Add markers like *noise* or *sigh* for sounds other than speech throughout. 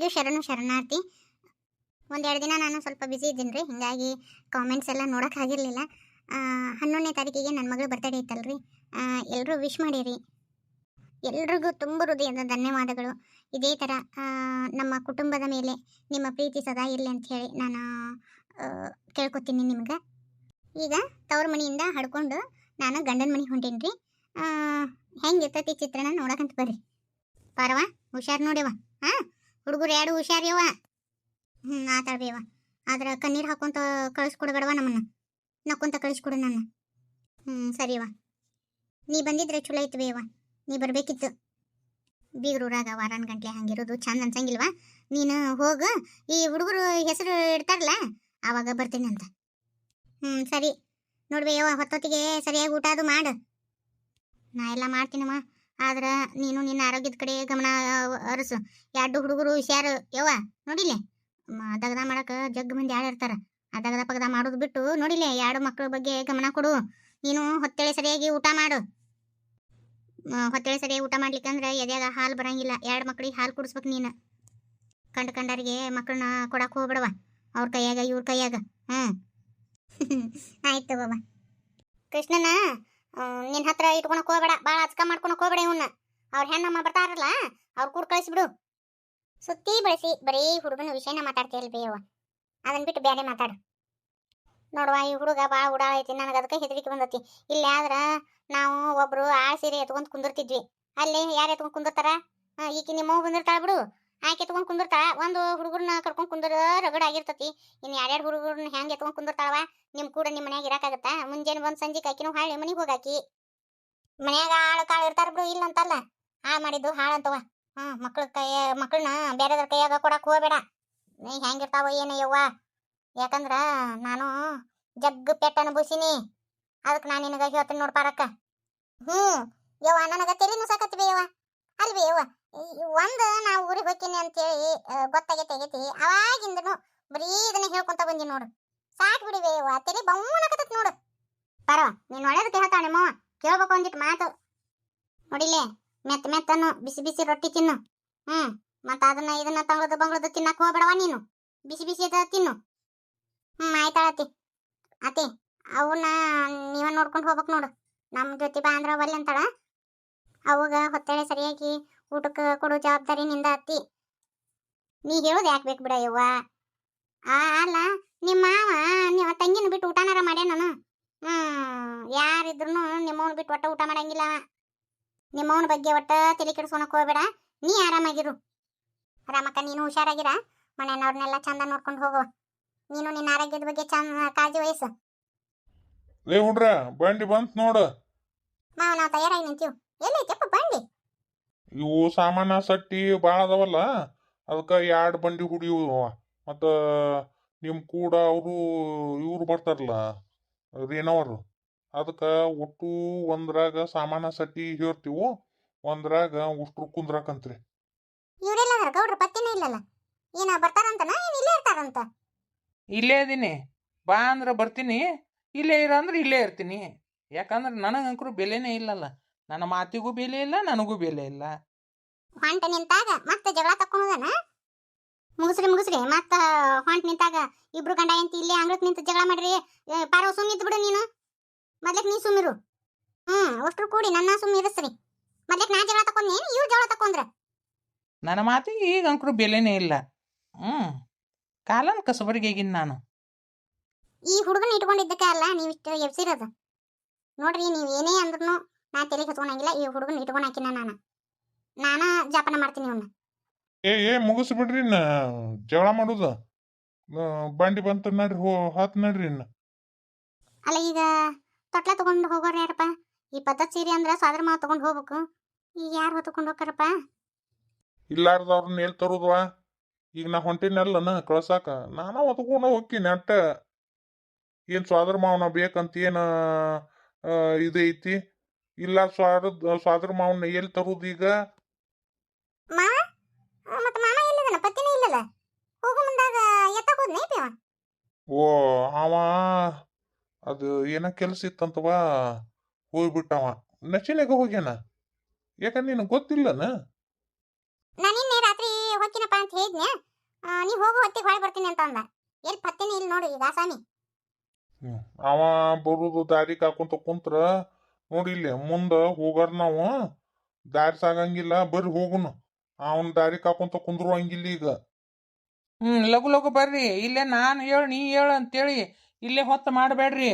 ಎಲ್ಲರಿಗೂ ಶರಣು ಶರಣಾರ್ಥಿ. ಒಂದೆರಡು ದಿನ ನಾನು ಸ್ವಲ್ಪ ಬ್ಯುಸಿ ಇದ್ದೀನಿ ರೀ, ಹಿಂಗಾಗಿ ಕಾಮೆಂಟ್ಸ್ ಎಲ್ಲ ನೋಡೋಕ್ಕಾಗಿರಲಿಲ್ಲ ಹನ್ನೊಂದನೇ ತಾರೀಕಿಗೆ ನನ್ನ ಮಗಳು ಬರ್ತಡೇ ಇತ್ತಲ್ರಿ. ಎಲ್ಲರೂ ವಿಶ್ ಮಾಡಿರಿ. ಎಲ್ರಿಗೂ ತುಂಬ ಹೃದಯದ ಧನ್ಯವಾದಗಳು. ಇದೇ ಥರ ನಮ್ಮ ಕುಟುಂಬದ ಮೇಲೆ ನಿಮ್ಮ ಪ್ರೀತಿ ಸದಾ ಇರಲಿ ಅಂತ ಹೇಳಿ ನಾನು ಕೇಳ್ಕೊತೀನಿ ನಿಮ್ಗೆ. ಈಗ ತವ್ರ ಮನೆಯಿಂದ ಹಡ್ಕೊಂಡು ನಾನು ಗಂಡನ ಮನೆಗೆ ಹೊಂಟೀನಿ ರೀ. ಹೆಂಗೆ ಇರ್ತೈತಿ ಚಿತ್ರಣ ನೋಡಕಂತ ಬರ್ರಿ. ಪಾರವ, ಹುಷಾರು ನೋಡ್ಯವ ಹಾಂ? ಹುಡುಗರು ಎರಡು ಹುಷಾರಿಯವ ಹ್ಞೂ ಮಾತಾಡ್ಬೇವ ಆದ್ರೆ ಕಣ್ಣೀರು ಹಾಕೊಂತ ಕಳಿಸ್ಕೊಡ್ಬೇಡವ ನಮ್ಮನ್ನ. ನಕ್ಕೊಂತ ಕಳಿಸ್ಕೊಡು ನನ್ನ. ಹ್ಞೂ ಸರಿವ. ನೀ ಬಂದಿದ್ರೆ ಚಲೋ ಐತಿ ಬೇವ. ನೀ ಬರಬೇಕಿತ್ತು. ಬೀಗರೂರಾಗ ವಾರಾನ್ ಗಂಟ್ಲೆ ಹಂಗಿರೋದು ಚಂದ ಅನ್ಸಂಗಿಲ್ವಾ? ನೀನು ಹೋಗು. ಈ ಹುಡುಗರು ಹೆಸರು ಇಡ್ತಾರಲ್ಲ ಆವಾಗ ಬರ್ತೀನಿ ಅಂತ. ಹ್ಞೂ ಸರಿ. ನೋಡ್ಬೇವ ಹೊತ್ತೊತ್ತಿಗೆ ಸರಿಯಾಗಿ ಊಟ ಅದು ಮಾಡು. ನಾ ಎಲ್ಲ ಮಾಡ್ತೀನಮ್ಮ. ಆದ್ರೆ ನೀನು ನಿನ್ನ ಆರೋಗ್ಯದ ಕಡೆ ಗಮನ ಅರಸು ಎರಡು ಹುಡುಗರು ಹುಷಾರು ಯವ್ವ, ನೋಡಿಲೆ? ದಗದ ಮಾಡಕ್ಕೆ ಜಗ್ ಮಂದಿ ಯಾರು ಇರ್ತಾರ. ಆ ದಗದ ಪಗದ ಮಾಡೋದು ಬಿಟ್ಟು ನೋಡಿಲೆ, ಎರಡು ಮಕ್ಕಳ ಬಗ್ಗೆ ಗಮನ ಕೊಡು. ನೀನು ಹೊತ್ತೇಳೆ ಸರಿಯಾಗಿ ಊಟ ಮಾಡು. ಹೊತ್ತೇಳಿ ಹೊತ್ತೇಳೆ ಸರಿಯಾಗಿ ಊಟ ಮಾಡ್ಲಿಕ್ಕಂದ್ರೆ ಎದೆಯಾಗ ಹಾಲು ಬರಂಗಿಲ್ಲ. ಎರಡು ಮಕ್ಕಳಿಗೆ ಹಾಲು ಕುಡಿಸ್ಬೇಕು ನೀನು. ಕಂಡು ಕಂಡರಿಗೆ ಮಕ್ಕಳನ್ನ ಕೊಡಕ್ಕೆ ಹೋಗ್ಬಿಡವ ಅವ್ರ ಕೈಯಾಗ, ಇವ್ರ ಕೈಯಾಗ. ಹ್ಞೂ *laughs* ಆಯ್ತು ಬಾಬಾ ಕೃಷ್ಣನ ನಿನ್ನ ಹತ್ರ ಇಟ್ಕೊಳಕ್ ಹೋಗ್ಬೇಡ. ಬಾಳ ಅಚ್ಕ ಮಾಡ್ಕೊಳಕ್ ಹೋಗ್ಬೇಡ ಇವನ್ನ ಅವ್ರ ಹೆಣ್ಣಮ್ಮ ಬರ್ತಾರಲ್ಲ ಅವ್ರ ಕೂಡ ಕಳಿಸ್ಬಿಡು ಸುತ್ತಿ ಬಳಸಿ, ಬರೀ ಹುಡುಗನ ವಿಷಯನ ಮಾತಾಡ್ತೀಯಲ್ಲ ಬೇವ ಅದನ್ನ ಬಿಟ್ಟು ಬೇರೆ ಮಾತಾಡು. ನೋಡುವ, ಈ ಹುಡುಗ ಬಾಳ ಉಡಾಳ ಐತಿ. ನನಗೆ ಅದಕ್ಕೆ ಹೆದರಿಕೆ ಬಂದತಿ. ಇಲ್ಲಿ ಆದ್ರ ನಾವು ಒಬ್ರು ಆ ಸೀರೆ ಎತ್ಕೊಂಡ್ ಕುಂದಿರ್ತಿದ್ವಿ. ಅಲ್ಲಿ ಯಾರು ಎತ್ಕೊಂಡ್ ಕುಂದಿರ್ತಾರ? ಈಕಿ ನಿಮ್ಮ ಬಂದಿರ್ತಾಳ ಬಿಡು. ಆಕೆ ಎತ್ಕೊಂಡ್ ಕುಂದಿರ್ತಾಳ ಒಂದು ಹುಡುಗರನ್ನ ಕರ್ಕೊಂಡ್ ಕುಂದ್ರ ರಗಡ ಆಗಿರ್ತತಿ. ಇನ್ನು ಎರಡೆರಡು ಹುಡುಗರನ್ನ ಹೆಂಗ್ ಎತ್ಕೊಂಡ್ ಕುಂದಿರ್ತಾಳವ, ನಿಮ್ ಕೂಡ ನಿಮ್ಮ ಮನ್ಯಾಗ ಇರಾಕಾಗತ್ತಾ? ಮುಂಜಾನೆ ಬಂದ್ ಸಂಜೆ ಕಾಕಿನೂ ಹಾಳೆ, ಮನಿಗೆ ಹೋಗಾಕಿ. ಮನ್ಯಾಗ ಆಳು ಕಾಳು ಇರ್ತಾರ ಬಿಡು, ಇಲ್ಲ ಅಂತಲ್ಲ. ಹಾಳು ಮಾಡಿದ್ದು ಹಾಳು ಅಂತವ. ಹ್ಮ್, ಮಕ್ಳ ಕೈಯ ಮಕ್ಕಳನ್ನ ಬೇರೆದ್ರ ಕೈಯಾಗ ಕೊಡಕ್ ಹೋಗಬೇಡ. ನೀ ಹೆಂಗಿರ್ತಾವ ಏನ ಯವ್ವ. ಯಾಕಂದ್ರ ನಾನು ಜಗ್ಗ ಪೆಟ್ಟ ಅನುಭವಿಸಿನಿ. ಅದಕ್ಕೆ ನಾನು ನಿನಗ ಹೇಳ್ತೀನಿ ನೋಡ್ಪಾರಕ್ಕ ಹ್ಞೂ ಯವ್ವ, ನನಗ ತಲೆ ನುಸಾಕತ್ವಿ ಯವ್ವ. ಅಲ್ವಿ ಯವ್ವ? ಒಂದ್ ನಾ ಊರಿಗೆ ಹೋಗ್ತೀನಿ ಅಂತೇಳಿ ಹೇಳಿ ಗೊತ್ತಾಗೈತೆ ಆಗೈತಿ ಅವಾಗಿಂದನು ಬರೀ ಇದನ್ನ ಹೇಳ್ಕೊಂತ ಬಂದಿ ನೋಡು. ಸಾಕ್ ಬಿಡಿವೆ ಯವ್ವ ತಲೆ ಬಮ್ಮನಕತ್ತತ್ ನೋಡು. ಪರವ ನೀನ್ ಒಳ್ಳೇದಕ್ಕೆ ಹೇಳ್ತಾಳೆ ನಿಮ್ಮವ್ವ ಕೇಳ್ಬೇಕು ಒಂದಿಟ್ಟು ಮಾತು. ನೋಡಿಲೆ ಮೆತ್ತ ಮೆತ್ತನು ಬಿಸಿ ಬಿಸಿ ರೊಟ್ಟಿ ತಿನ್ನು. ಹ್ಮ್, ಮತ್ತ ಅದನ್ನ ಇದನ್ನ ತಂಗಳದ ಬಂಗಳದು ತಿನ್ನಕ್ ಹೋಗ್ಬೇಡವ ನೀನು? ಬಿಸಿ ಬಿಸಿ ಅದ ತಿನ್ನು. ಹ್ಮ್ ಆಯ್ತಾಳತಿ ಅತಿ ಅವನ್ನ ನೀವ ನೋಡ್ಕೊಂಡು ಹೋಗ್ಬೇಕು ನೋಡು. ನಮ್ ಜೊತೆ ಬಾ ಅಂದ್ರ ಒಲ್ಲೆ ಅಂತಾಳ. ಅವಾಗ ಹೊತ್ತಾಳೆ ಸರಿಯಾಗಿ ಊಟಕ್ಕೆ ಕೊಡೋ ಜವಾಬ್ದಾರಿ ನಿಂದ ಅತ್ತಿ. ನೀ ಹೇಳೋದು ಯಾಕೆ ಬೇಕು ಬಿಡ ಯವ್ವ? ಆ ಅಲ್ಲ ನಿಮ್ಮ ಮಾವ ನಿಮ್ಮ ತಂಗಿನ ಬಿಟ್ಟು ಊಟನಾರ ಮಾಡ್ಯ ನಾನು. ಹ್ಮ್ ಯಾರಿದ್ರು ನಿಮ್ಮವನ್ ಬಿಟ್ಟು ಒಟ್ಟ ಊಟ ಮಾಡಂಗಿಲ್ಲ ನಿಮ್ಮವ್ನ ನಿಮ್ಮವನ ಬಗ್ಗೆ ಒಟ್ಟ ತಲೆ ಕೆಡಿಸ್ಕೊಳಕ್ ಹೋಗ್ಬೇಡ. ನೀ ಆರಾಮಾಗಿರು. ರಾಮಕ್ಕ ನೀನು ಹುಷಾರಾಗಿರ? ಮನೆಯವ್ರನ್ನೆಲ್ಲ ಚಂದ ನೋಡ್ಕೊಂಡು ಹೋಗು. ನೀನು ನಿನ್ನ ಆರೋಗ್ಯದ ಬಗ್ಗೆ ಚಂದ ಕಾಳಜಿ ವಹಿಸು. ಲೇ ಹುಡ್ರ ಬಂಡಿ ಬಂತ್ ನೋಡು. ಮಾವ ನಾವು ತಯಾರಾಗಿ ನಿಂತೀವಿ ಎಲ್ಲೈತೆಪ್ಪ ಬಂಡಿ? ಇವು ಸಾಮಾನ ಸಟ್ಟಿ ಭಾಳ ಅದಾವಲ್ಲ ಅದಕ್ಕೆ ಎರಡು ಬಂಡಿ ಹುಡಿಯುವ ಮತ್ತು ನಿಮ್ಮ ಕೂಡ ಅವರು ಇವ್ರು ಬರ್ತಾರಲ್ಲ ರೇನವರು ಅದಕ್ಕೆ ಒಟ್ಟು ಒಂದ್ರಾಗ ಸಾಮಾನ ಸಟ್ಟಿ ಹೇಳ್ತೀವು ಒಂದ್ರಾಗ ಉಷ್ಟ್ರು ಕುಂದ್ರಾಕಂತ್ರಿ. ಇವರೆಲ್ಲ ಗೌಡ್ರ ಪತ್ತಿನೇ ಇಲ್ಲಲ್ಲ? ಏನ ಬರ್ತಾರಂತನ? ಏನ್ ಇಲ್ಲೇ ಇರ್ತಾರಂತ? ಇಲ್ಲೇ ಇದೀನಿ. ಬಾ ಅಂದ್ರೆ ಬರ್ತೀನಿ. ಇಲ್ಲೇ ಇರ ಅಂದ್ರೆ ಇಲ್ಲೇ ಇರ್ತೀನಿ. ಯಾಕಂದ್ರೆ ನನಗಂಕರು ಬೆಲೆನೇ ಇಲ್ಲಲ್ಲ. ನನ್ನ ಮಾತಿಗೂ ಬೆಲೆ ಇಲ್ಲ ನನಗೂ ಬೆಲೆ ಇಲ್ಲ. ಹೊಂಟ ನಿಂತಾಗ ಮತ್ತೆ ಜಗಳ ತಕ್ಕೊಂಡನ ಮುಗಿಸ್ರಿ ಮುಗಿಸ್ರಿ. ಮತ್ತ ಹೊಂಟ ನಿಂತಾಗ ಇಬ್ರು ಗಂಡ ಎಂತ ಇಲ್ಲಿ ಅಂಗಳಕ್ಕೆ ನಿಂತ ಜಗಳ ಮಾಡ್ರಿ. ಏ, ಪಾರವ್ ಸುಮ್ಮಿದ್ ಬಿಡು ನೀನು. ಮೊದ್ಲಕ್ ನೀ ಸುಮ್ಮಿರು ಹ್ಮ್ ಅಷ್ಟ್ರು ಕೂಡಿ ನನ್ನ ಸುಮ್ಮಿರಿಸ್ರಿ ಮೊದ್ಲಕ್ ನಾ ಜಗಳ ತಕೊಂಡ್ ನೀನು ಇವ್ರು ಜಗಳ ತಕೊಂಡ್ರ ನನ್ನ ಮಾತಿಗೆ ಈಗ ಅಂಕರು ಬೆಲೆನೇ ಇಲ್ಲ. ಹ್ಮ್ ಕಾಲನ್ ಕಸಬರಿಗೇಗಿನ್ ನಾನು. ಈ ಹುಡುಗನ ಇಟ್ಕೊಂಡಿದ್ದಕ್ಕೆ ಅಲ್ಲ ನೀವಿಷ್ಟು ಎಬ್ಸಿರೋದು. ನೋಡ್ರಿ ನೀವು ಏನೇ ಅಂದ್ರೂ ನಾ ತಲೆ ಹಚ್ಕೊಳಂಗಿಲ್ಲ ಈ ಹುಡುಗನ ಇಟ್ಕೊಂಡು ಹಾಕಿನ ನಾನು. ನಾನ ಜಾಪನ ಮಾಡ್ತೀನಿ ಇವನ್ನ ಏ ಏ ಮುಗಿಸ್ಬಿಡ್ರಿ ಇನ್ನ. ಜಗಳ ಮಾಡೋದು? ಆ, ಬಂಡಿ ಬಂತ ನಡ್ರಿ ಹೋ ಹತ್ ನಡ್ರಿ ಇನ್ನ. ಅಲ್ಲ ಈಗ ತೊಟ್ಲ ತಗೊಂಡು ಹೋಗೋರ ಯಾರಪ್ಪ? ಈ ಪದ್ಧತಿ ಸೀರೆ ಅಂದ್ರೆ ಸಾದ್ರ ಮಾ ತಗೊಂಡು ಹೋಗ್ಬೇಕು. ಈಗ ಯಾರು ಹೊತ್ಕೊಂಡು ಹೋಗ್ತಾರಪ್ಪ? ಇಲ್ಲಾರ್ದವ್ರನ್ನ ಎಲ್ಲಿ ತರೋದ್ವಾ? ಈಗ ನಾ ಹೊಂಟಿನಲ್ಲನ ಕಳ್ಸಾಕ. ನಾನ ಹೊತ್ಕೊಂಡು ಹೋಗ್ತೀನಿ ಅಟ್ಟ. ಏನ್ ಸ್ವಾದ್ರ ಮಾವನ ಬೇಕಂತ ಏನ ಆ, ಇದು ಐತಿ? ಇಲ್ಲ ಸ್ವಾದ ಸ್ವಾದ್ರ ಮಾವನ ಎಲ್ಲಿ ತರುದು ಈಗ? ಮಾವ? ಮತ್ತ ಮಾಮ ಇಲ್ಲದನ ಪತ್ತಿನೇ ಇಲ್ಲಲ್ಲ? ಹೋಗು ಮುಂದಾಗ ಎತ್ತ ಹೋದ್ನೇ ಓ ಅವ ಅದು ಏನ ಕೆಲಸ ಇತ್ತಂತವ? ಹೋಗ್ಬಿಟ್ಟವ. ನಚಿನಾಗ ಹೋಗ್ಯಾನ? ಯಾಕ ನಿನಗೆ ಗೊತ್ತಿಲ್ಲನ? ನಾನು ನಿನ್ನೆ ರಾತ್ರಿ ಹೋಗ್ತೀನಪ್ಪ ಅಂತ ಹೇಳಿದ್ನ ನೀ ಹೋಗೋ ಹೊತ್ತಿಗೆ ಹೊಳೆ ಬರ್ತೀನಿ ಅಂತ ಅಂದ ಎಲ್ಲಿ ಪತ್ತೆನೇ ಇಲ್ಲಿ ನೋಡು ಈಗ ಸಾಮಿ ಅವ ಬರುದು ದಾರಿ ಕಾಕೊಂತ ಕುಂತ್ರ ನೋಡಿಲ್ಲಿ ಮುಂದ ಹೋಗಾರ ನಾವು. ದಾರಿ ಸಾಗಂಗಿಲ್ಲ ಬರ್ರಿ ಹೋಗುನು. ಅವನ ದಾರಿ ಕಾಕೊಂತ ಕುಂದ್ರು ಹಂಗಿಲ್ಲ ಈಗ. ಹ್ಮ್ ಲಘು ಲಘು ಬರ್ರಿ. ಇಲ್ಲೇ ನಾನು ಹೇಳು ನೀ ಹೇಳು ಅಂತೇಳಿ ಇಲ್ಲೇ ಹೊತ್ತು ಮಾಡಬೇಡ್ರಿ.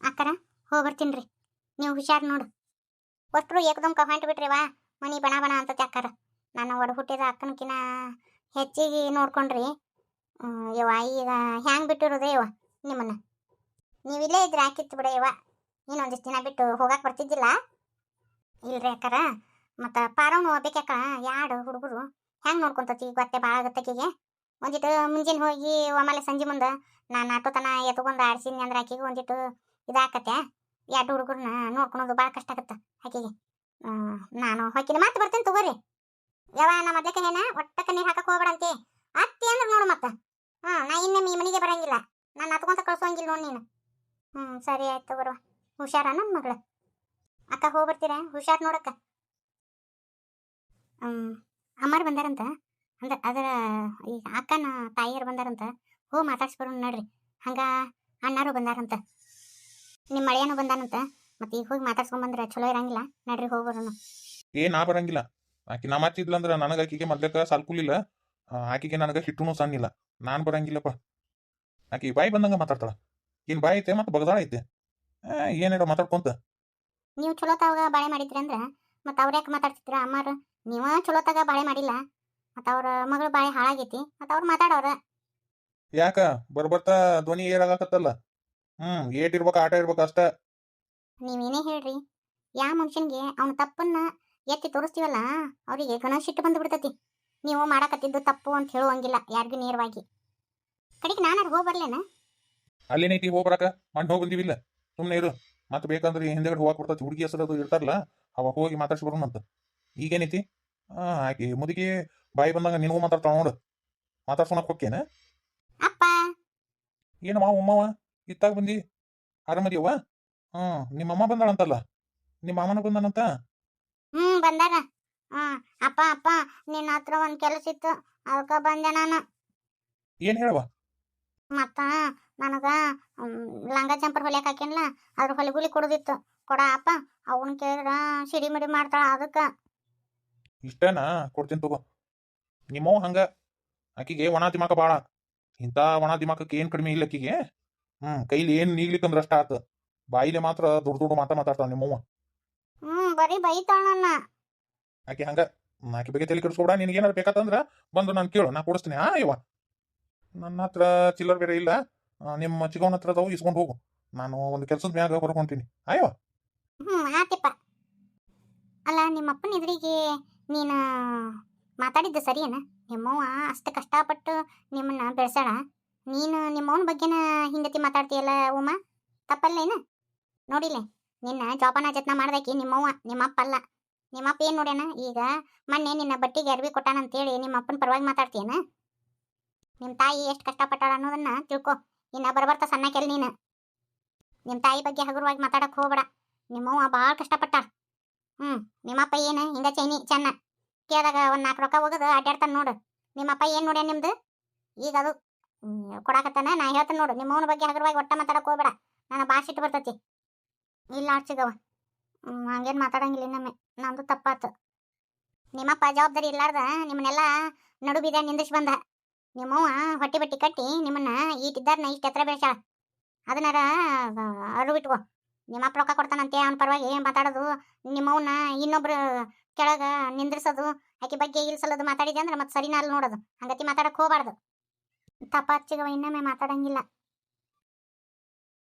ಅಕ್ಕರ ಹೋಗಿ ಬರ್ತೀನಿ ರೀ ನೀವು ಹುಷಾರ್ ನೋಡು. ಒಟ್ಟರು ಏಕದಮ್ ಹೊಂಟು ಬಿಟ್ರಿ ವಾ ಮನಿ ಬಣ ಬಣ ಅಂತ ಅಕ್ಕರ. ನಾನು ಒಡ ಹುಟ್ಟಿದ ಅಕ್ಕನಕಿನ ಹೆಚ್ಚಿಗೆ ನೋಡ್ಕೊಂಡ್ರಿ. ಹ್ಮ್, ಯವ್ವ ಈಗ ಹ್ಯಾಂಗ್ ಬಿಟ್ಟಿರೋದೇ ಯವ್ವ ನಿಮ್ಮನ್ನ? ನೀವು ಇಲ್ಲೇ ಇದ್ರೆ ಹಾಕಿತ್ತು ಬಿಡ ಯವ್ವ. ಇನ್ನೊಂದಿಷ್ಟು ದಿನ ಬಿಟ್ಟು ಹೋಗಕ್ಕೆ ಬರ್ತಿದ್ದಿಲ್ಲ? ಇಲ್ರಿ ಅಕ್ಕಾರ, ಮತ್ತು ಪಾರವನು ಹೋಗ್ಬೇಕಕ್ಕ ಯಾಡು ಹುಡುಗರು? ಹೆಂಗೆ ನೋಡ್ಕೊಂತತಿ ಗೊತ್ತೆ ಭಾಳ ಆಗತ್ತಕಿಗೆ ಒಂದಿಟ್ಟು ಮುಂಜಾನೆ ಹೋಗಿ ಆಮೇಲೆ ಸಂಜೆ ಮುಂದೆ ನಾನು ಆಟೋ ತನ ಎತ್ಕೊಂಡು ಆಡ್ಸಿನಿ ಅಂದ್ರೆ ಆಕಿಗೆ ಒಂದಿಟ್ಟು ಇದಾಕತ್ತೆ. ಎರಡು ಹುಡುಗರನ್ನ ನೋಡ್ಕೊಳೋದು ಭಾಳ ಕಷ್ಟ ಆಗತ್ತೆ ಆಕೆಗೆ. ನಾನು ಹೊಕ್ಕಿನ ಮತ್ತೆ ಬರ್ತೇನೆ ತಗೋರಿ. ಯಾವ ನಮ್ಮ ಮೊದ್ಲಕ್ಕೆ ಏನ ಒಟ್ಟಕ್ಕೆ ನೀರು ಹಾಕಕ್ಕೆ ಹೋಗ್ಬೇಡಂತೆ. ಅತ್ತಿ ಅಂದ್ರೆ ನೋಡು ಮತ್ತೆ. ಹಾ ನಾ ಇನ್ನೊಮ್ಮೆ ಈ ಮನೆಗೆ ಬರಂಗಿಲ್ಲ. ನಾನು ಹತ್ಕೊಂತ ಕಳ್ಸೋಂಗಿಲ್ಲ ನೋಡಿ ನೀನು. ಹ್ಞೂ ಸರಿ ಆಯ್ತು ತಗೋರುವ ಹುಷಾರ ನನ್ನ ಮಗಳ. ಅಕ್ಕ ಹೋಗ್ಬರ್ತೀರಾ? ಹುಷಾರ್ ನೋಡಕ್ಕ. ಅಮ್ಮಾರು ಬಂದಾರಂತ? ಅಂದ್ರ ಅದರ ಈಗ ಅಕ್ಕನ ತಾಯಿಯರು ಬಂದಾರಂತ? ಹೋಗಿ ಮಾತಾಡ್ಸ್ಬರೋಣ ನೋಡ್ರಿ. ಹಂಗ ಅಣ್ಣಾರು ಬಂದಾರಂತ. ನಿಮ್ಮ ಮಳೆಯನು ಬಂದಾನಂತ? ಮತ್ತೆ ಈಗ ಹೋಗಿ ಮಾತಾಡ್ಸ್ಕೊಂಡ್ ಬಂದ್ರೆ ಚಲೋ ಇರಂಗಿಲ್ಲ? ನಡ್ರಿ, ಹೋಗ್ಬರೋಣ. ಏ, ನಾ ಬರಂಗಿಲ್ಲ. ಆಕಿ ನಾ ಮಾತಿದ್ಲ ಅಂದ್ರ ನನಗ ಆಕಿಗೆ ಮೊದ್ಲಕ್ಕ ಸಾಲ್ಕುಲಿಲ್ಲ ಆಕಿಗೆ ನನಗ ಹಿಟ್ಟುನು ಸಣ್ಣಿಲ್ಲ ನಾನ್ ಬರಂಗಿಲ್ಲಪ್ಪ. ಆಕಿ ಬಾಯಿ ಬಂದಂಗ ಮಾತಾಡ್ತಾಳ. ಏನ್ ಬಾಯಿ ಐತೆ ಮತ್ತೆ ಬಗದಾಳ ಐತೆ. ಏನೇನೋ ಮಾತಾಡ್ಕೊಂತ ನೀವು ಚಲೋತಾವಾಗ ಬಾಳೆ ಮಾಡಿದ್ರಿ ಅಂದ್ರ ಮತ್ತೆ ಅವ್ರ ಯಾಕೆ ಮಾತಾಡ್ತಿದ್ರ? ಅಮ್ಮಾರು ನೀವ ಚಲೋತಾಗ ಬಾಳೆ ಮಾಡಿಲ್ಲ. ಮತ್ತೆ ಅವ್ರ ಮಗಳು ಬಾಳೆ ಹಾಳಾಗೈತಿ ಮತ್ತೆ ಅವ್ರು ಮಾತಾಡೋರ. ಯಾಕ? ಬರ್ಬರ್ತಾ ಧ್ವನಿ ಏರಾಗತ್ತಲ್ಲ ಹ್ಮ್ ಏಟ್ ಇರ್ಬೇಕು ಆಟ ಇರ್ಬೇಕು ಅಷ್ಟ. ನೀವೇನೇ ಹೇಳ್ರಿ ಯಾವ ಮನುಷ್ಯನ್ಗೆ ಅವನ ತಪ್ಪನ್ನ ಎತ್ತಿ ತೋರಿಸ್ತೀವಲ್ಲ ಅವ್ರಿಗೆ ಗಣ ಸಿಟ್ಟು ಬಂದು ಬಿಡ್ತತಿ. ನೀವು ಮಾಡಾಕತ್ತಿದ್ದು ತಪ್ಪು ಅಂತ ಹೇಳುವಂಗಿಲ್ಲ ಯಾರಿಗೂ ನೇರವಾಗಿ. ಕಡೆಗೆ ನಾನು ಹೋಗಿ ಬರ್ಲೇನ? ಅಲ್ಲೇನೈತಿ ಹೋಗ್ಬರಾಕ ಮಣ್ಣು ಹೋಗಿ ಬಂದಿವಿಲ್ಲ. ಸುಮ್ಮನೆ ಇರು. ಮತ್ತೆ ಬೇಕಂದ್ರೆ ಹಿಂದೆಗಡೆ ಹೋಗಕ್ ಬರ್ತೈತಿ ಹುಡುಗಿ ಹೆಸರು ಅದು ಇರ್ತಾರಲ್ಲ ಅವ ಹೋಗಿ ಮಾತಾಡ್ಸಿ ಬರೋಣಂತ ಈಗೇನೈತಿ? ಆಕಿ ಮುದುಕಿ ಬಾಯಿ ಬಂದಾಗ ನಿನಗೂ ಮಾತಾಡ್ತಾಳ ನೋಡು. ಮಾತಾಡ್ಸೋಣಕ್ ಹೋಕ್ಕೇನ? ಅಪ್ಪ. ಏನಮ್ಮ ಉಮ್ಮವ ಇತ್ತಾಗ ಬಂದಿ? ಆರಾಮದಿಯವ್ವ? ಹ್ಮ್ ನಿಮ್ಮಮ್ಮ ಬಂದಾಳಂತಲ್ಲ? ನಿಮ್ಮ ಮಾಮನ ಬಂದಾನಂತ? ಹ್ಮ್ ಬಂದಾರ ಹ್ಮ್ ಅಪ್ಪ ಅಪ್ಪ ನಿನ್ನ ಹತ್ರ ಒಂದ್ ಕೆಲಸ ಇತ್ತು. ಅದಕ್ಕ ಬಂದೆ ನಾನು. ಏನ್ ಹೇಳವ ಮತ್ತ ನನಗ ಲಂಗ ಜಂಪರ್ ಹೊಲಿಯಕ್ಕೆ ಹಾಕಿನ್ಲ ಅದ್ರ ಹೊಲಿಗುಲಿ ಕೊಡೋದಿತ್ತು. ಕೊಡ ಅಪ್ಪ ಅವನ್ ಕೇಳಿದ್ರ ಸಿಡಿ ಮಿಡಿ ಮಾಡ್ತಾಳ ಅದಕ್ಕೆ. ಇಷ್ಟೇನಾ? ಕೊಡ್ತೀನಿ ತಗೋ. ನಿಮ್ಮವ್ ಹಂಗ ಆಕಿಗೆ ಒಣ ದಿಮಾಕ ಬಾಳ. ಇಂಥ ಒಣ ದಿಮಾಕಕ್ಕೆ ಏನು ಕಡಿಮೆ ಇಲ್ಲ ಆಕಿಗೆ. ಹ್ಮ್ ಕೈಲಿ ಏನ್ ನೀಗ್ಲಿಕ್ಕಂದ್ರ ಅಷ್ಟ ಆತ. ಬಾಯಿಲೆ ಮಾತ್ರ ದೊಡ್ಡ ದೊಡ್ಡ ಮಾತಾ ಮಾತಾಡ್ತಾಳ ನಿಮ್ಮವ್ವ. ಹ್ಮ್ ಬರೀ ಬೈತಾಳ ನನ್ನ. ಆಕೆ ಹಂಗ ಆಕೆ ಬಗ್ಗೆ ತಲೆ ಕೆಡಿಸ್ಕೊಬೇಡ ನಿನಗೆ ಏನಾರು ಬೇಕಂತಂದ್ರ ಬಂದು ನಾನು ಕೇಳು ನಾ ಕೊಡಿಸ್ತೀನಿ ಆ ಯವ್ವ. ನನ್ನ ಹತ್ರ ಚಿಲ್ಲರ್ ಬೇರೆ ಇಲ್ಲ. ನಿಮ್ಮ ಚಿಕ್ಕವನ ಹತ್ರ ಅದಾವು ಇಸ್ಕೊಂಡು ಹೋಗು. ನಾನು ಒಂದು ಕೆಲಸದ ಮ್ಯಾಗ ಹೊರಕೊಂತೀನಿ ಆಯವ? ಹ್ಮ್ ಆತಿಪ್ಪ ಅಲ್ಲ ನಿಮ್ಮಪ್ಪನ ಎದುರಿಗೆ ನೀನು ಮಾತಾಡಿದ್ದ ಸರಿಯೇನ? ನಿಮ್ಮವ್ವ ಅಷ್ಟು ಕಷ್ಟಪಟ್ಟು ನಿಮ್ಮನ್ನ ಬೆಳೆಸೋಣ ನೀನು ನಿಮ್ಮವನ ಬಗ್ಗೆನ ಹಿಂಗತಿ ಮಾತಾಡ್ತೀಯಲ್ಲ, ಉಮಾ? ತಪ್ಪಲ್ಲೇನ? ನೋಡಿಲ್ಲೇ ನಿನ್ನ ಜೋಪಾನ ಜತ್ನ ಮಾಡ್ದಾಕಿ ನಿಮ್ಮವ್ವ ನಿಮ್ಮಪ್ಪ ಅಲ್ಲ. ನಿಮ್ಮಪ್ಪ ಏನು ನೋಡ್ಯಾನ? ಈಗ ಮೊನ್ನೆ ನಿನ್ನ ಬಟ್ಟಿಗೆ ಅರ್ವಿ ಕೊಟ್ಟಾನಂತೇಳಿ ನಿಮ್ಮಪ್ಪನ ಪರವಾಗಿ ಮಾತಾಡ್ತೀಯನ? ನಿಮ್ಮ ತಾಯಿ ಎಷ್ಟು ಕಷ್ಟಪಟ್ಟಾಳ ಅನ್ನೋದನ್ನ ತಿಳ್ಕೊ. ಇನ್ನ ಸಣ್ಣ ಸಣ್ಣಕೆಲ್ ನೀನು. ನಿಮ್ಮ ತಾಯಿ ಬಗ್ಗೆ ಹಗುರವಾಗಿ ಮಾತಾಡಕ್ಕೆ ಹೋಗ್ಬೇಡ. ನಿಮ್ಮವ್ವ ಭಾಳ ಕಷ್ಟಪಟ್ಟಾಳ. ಹ್ಮ್, ನಿಮ್ಮಪ್ಪ ಏನು ಹಿಂಗ ಚೈನಿ, ಚೆನ್ನ. ಕೇಳಿದಾಗ ಒಂದ್ ನಾಲ್ಕು ರೊಕ್ಕ ಹೋಗದು ಅಡ್ಡಾಡ್ತಾನ ನೋಡು. ನಿಮ್ಮಪ್ಪ ಏನು ನೋಡ್ಯ ನಿಮ್ದು? ಈಗ ಅದು ಕೊಡಾಕತ್ತಾನ? ನಾ ಹೇಳ್ತಾನೆ ನೋಡು ನಿಮ್ಮವನ ಬಗ್ಗೆ ಹಗುರವಾಗಿ ಒಟ್ಟ ಮಾತಾಡಕ್ಕೆ ಹೋಗ್ಬೇಡ. ನಾನು ಭಾಳ ಸಿಟ್ಟು ಬರ್ತೈತಿ. ಇಲ್ಲ ಆಡ್ಸಿಗವ ಹಂಗೇನ್ ಮಾತಾಡಂಗಿಲ್ಲ ಇನ್ನೊಮ್ಮೆ. ನಂದು ತಪ್ಪಾತು. ನಿಮ್ಮಪ್ಪ ಜವಾಬ್ದಾರಿ ಇರ್ಲಾರ್ದ ನಿಮ್ಮನ್ನೆಲ್ಲ ನಡು ಬೀದ ನಿಂದಿಸಿ ಬಂದ ನಿಮ್ಮವ್ವ ಹೊಟ್ಟೆ ಬಟ್ಟಿ ಕಟ್ಟಿ ನಿಮ್ಮನ್ನ ಈಟಿದ್ದಾರನ್ನ ಇಷ್ಟು ಎತ್ತರ ಬೆಳೆಸ್ಯಾಳ. ಅದನ್ನಾರ ಅರು ಬಿಟ್ಕೋ ನಿಮ್ಮಪ್ಪ ರೊಕ್ಕ ಕೊಡ್ತಾನಂತೆ ಅವನ ಪರವಾಗಿ ಮಾತಾಡೋದು ನಿಮ್ಮವನ್ನ ಇನ್ನೊಬ್ರು ಕೆಳಗೆ ನಿಂದ್ರಿಸೋದು, ಆಕೆ ಬಗ್ಗೆ ಇಲ್ಸಲದು ಮಾತಾಡಿದೆ ಅಂದ್ರೆ ಮತ್ತೆ ಸರಿನಾ ಅಲ್ಲಿ ನೋಡೋದು. ಹಂಗತಿ ಮಾತಾಡಕ್ಕೆ ಹೋಗ್ಬಾರ್ದು. ತಪ್ಪಾಚಿಗವ ಇನ್ನೊಮ್ಮೆ ಮಾತಾಡಂಗಿಲ್ಲ.